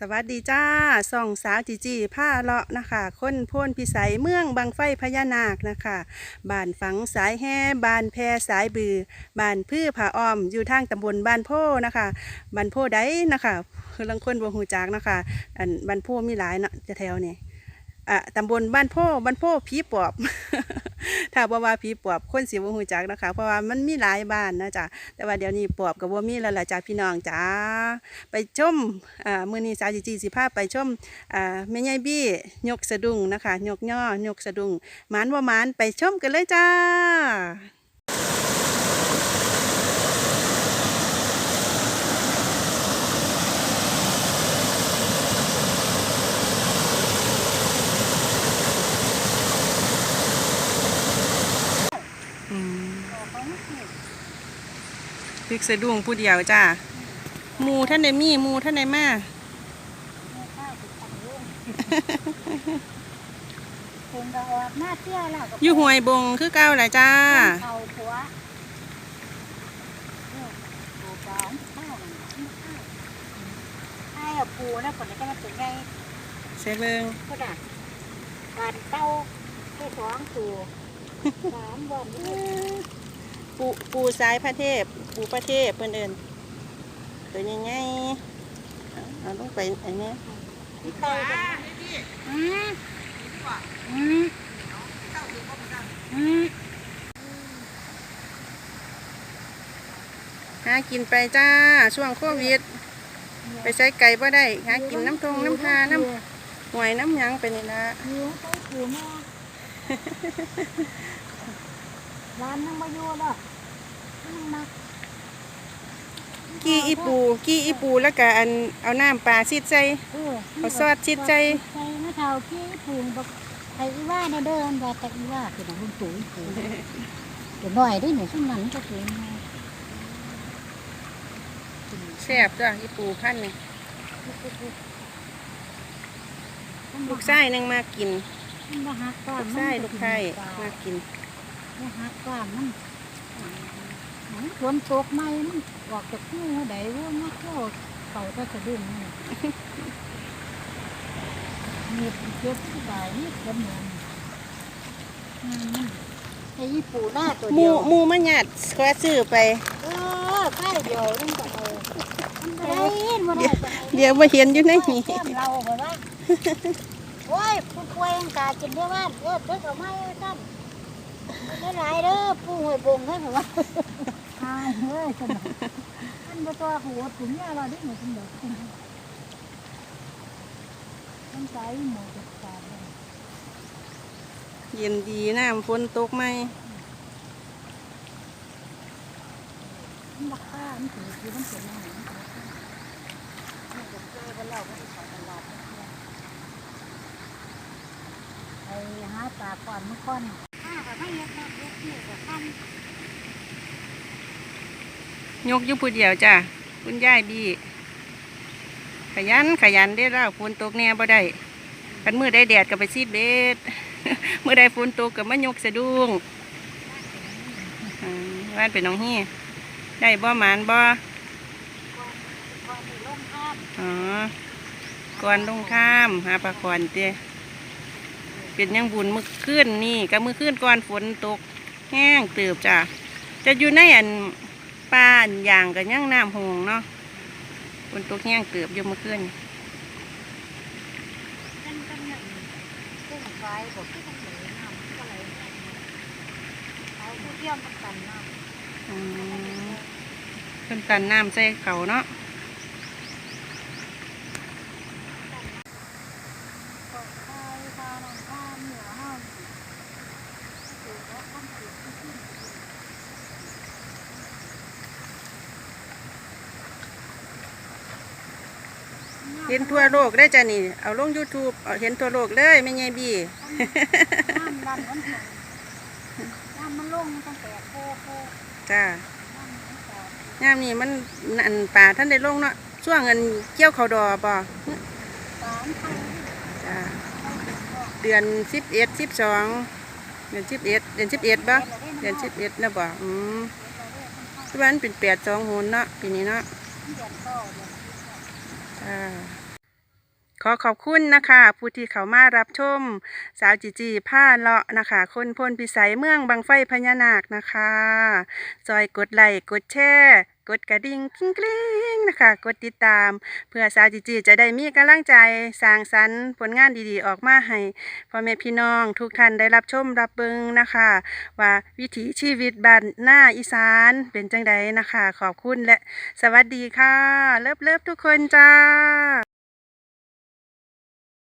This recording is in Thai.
สวัสดีจ้าส่องสาวจีจีผ้าเลาะนะคะ คนพ่นพิสัยเมืองบางไฟพญานาคนะคะบ้านฝังสายแห่บ้านแพรสายบือบ้านพือผาอ้อม อยู่ทางตำบลบ้านโพนะคะบ้านโพใดนะคะคือลังคนบ่หูจักนะคะอันบ้านโพมีหลายเนาะจะแถวนี่อะตำบลบ้านโพบ้านโพผีปอบ ถ้าบ่ว่าผีปอบคนสิบ่หูจักนะคะเพราะว่ามันมีหลายบ้านนะจ๊ะแต่ว่าเดี๋ยวนี้ปอบกับ่มีแล้วล่ะจ้าพี่น้องจ้าไปชมอ่ามือนี้สาวจีจีสิพาไปชมอ่าแม่ยายบี้ยกสะดุ้งนะคะ ยกย่อยกสะดุ้งหมานว่าหมานไปชมกันเลยจ้า พริกสะดุ้งผู้เดียวจ้าหมูท่านใดมีหมูท่านใดมาคนก็ออกหน้าเที่ยวแล้วก็อยู่ห่วยบงคือเก่าแหละจ้าเขาผัวเนี่ยปูปลาข้าวมันข้าวไอ้เอาปูแล้วคนนี้ก็มาถึงไงเสเบิงก็ได้การเต้าแค่สองตัวสามวันนี้ ปูปูสายพระเทพ ปูพระเทพเพิ่นเอินตัวใหญ่ๆเอาเองไปอันนี้ที่ตาอืมอืมอืมหากินไปจ้า ช่วงโควิด ไปใช้ไก่บ่ได้หากินน้ำทงน้ำพาน้ำหวยน้ำยังไปนี่ละ ร้านนั่งมาอยู่แล้วนั่งมากี้อีปู กี้อีปูแล้วก็อันเอาน้ำปลาซิดใส่เออเอาซอสชิดใจใจมะเท่ากี้ผูงบอกไอ้อีว่าในเดินว่าแต่อีว่าคือหนังลุงตุ๋ยผูงเดี๋ยวหน่อยได้หน่อยช่วงนั้นก็ถึงแซ่บจ้ะอีปูพันนี่ลูกไส้นึงมากินมันมาหักก้าลูนกไส้ลูกไข่มากิน มาหักก้านมันมันฝนตกไหมมันออกจากคู่ใดว่ามาเข้าเก่าก็สะดุ้งนี่มีเจ็บที่ใบนี่กำเนิดไอ้ยี่ปูหน้าตัวหมูเดียวหมูมันหยาดขอซื้อไป เออใกล้เดียวนั่นก็เออมันบ่ได้ยินบ่ได้ไปเดี๋ยวมาเห็นอยู่ในนี้แก้มเราแบบว่าโอ้ยผู้ป่วยยังกากินเยอะมากเออเด็กเอาไม้ไว้กันมัน ได้หลายเด้อผู้หวยบงให้ผมว่าตายเฮ้ยสนุกมันบ่ตัวหัวถุงยาเราได้หมดสนุกมันใจหมดจากตาเลยเย็นดีน้ำฝนตกไหมมันบักข้ามันถือคือมันเป็นอาหารมันก็เจอกันแล้วก็ไปขอตลาดไปหาปลาก่อนเมื่อก่อน ยกยู่ผู้เดียวจ้ะคุณยายบีขยันขยันได้แล้วฝนตกแน่บ่ได้กันมือได้แดดก็ไปซีดเบ็ดมือได้ฝนตกก็มายกสะดุ้งอ่าว่านเป็นน้องฮี่ได้บ่หมานบ่ออ๋อก่อนลงข้ามหาปลาคอนเต้ เป็นยังบุญมือขึ้นนี่กับมือขึ้นก่อนฝนตกแห้งเติบจ้ะจะอยู่ในอันป่าอันอย่างกับยังน้ำหงเนาะฝนตกแห้งเติบอยู่มือขึ้นนั่นก็นั่นกุ้งไฟบอกที่ต้องไหลน้ำก็ไหลน้ำเอาผู้เที่ยวมากันน้ำอืมเพิ่นกันน้ำใส่เขาเนาะ ก็ไฟพาน้ำข้ามเหนือห้องถูกแล้วข้ามถูกที่ขึ้น เห็นทั่วโลกได้จ้ะนี่ เอาลง YouTube เอาเห็นทั่วโลกเลยไม่ไงบีน้ำดันมันหงน้ำมันลงตั้งแต่โคโคจ้าน้ำมันต่อย่ามนี้มันอันป่าท่านได้ลงเนาะช่วงเงินเกี่ยวเขาวดอบ่สามพันจ้าเดือนสิบเอ็ดสิบสองเดือนสิบเอ็ดเดือนสิบเอ็ดบ่เดือนสิบเอ็ดนะบ่อืมทุกวันเป็นแปดสองหนเนาะปีนี้เนาะ ขอขอบคุณนะคะ ผู้ที่เขามารับชม สาวจีจีผ้าเลาะนะคะ คนพลพิสัยเมืองบางไฟพญานาคนะคะ จอยกดไลค์กดแชร์ กดกระดิ่งกริ๊งกริ๊งนะคะ กดติดตาม เพื่อสาวจีจีจะได้มีกำลังใจสร้างสรรค์ผลงานดีๆ ออกมาให้พ่อแม่พี่น้อง ทุกท่านได้รับชมรับเบิงนะคะ ว่าวิถีชีวิตบ้านหน้าอีสานเป็นจังใดนะคะ ขอบคุณและสวัสดีค่ะ เลิฟเลิฟทุกคนจ้า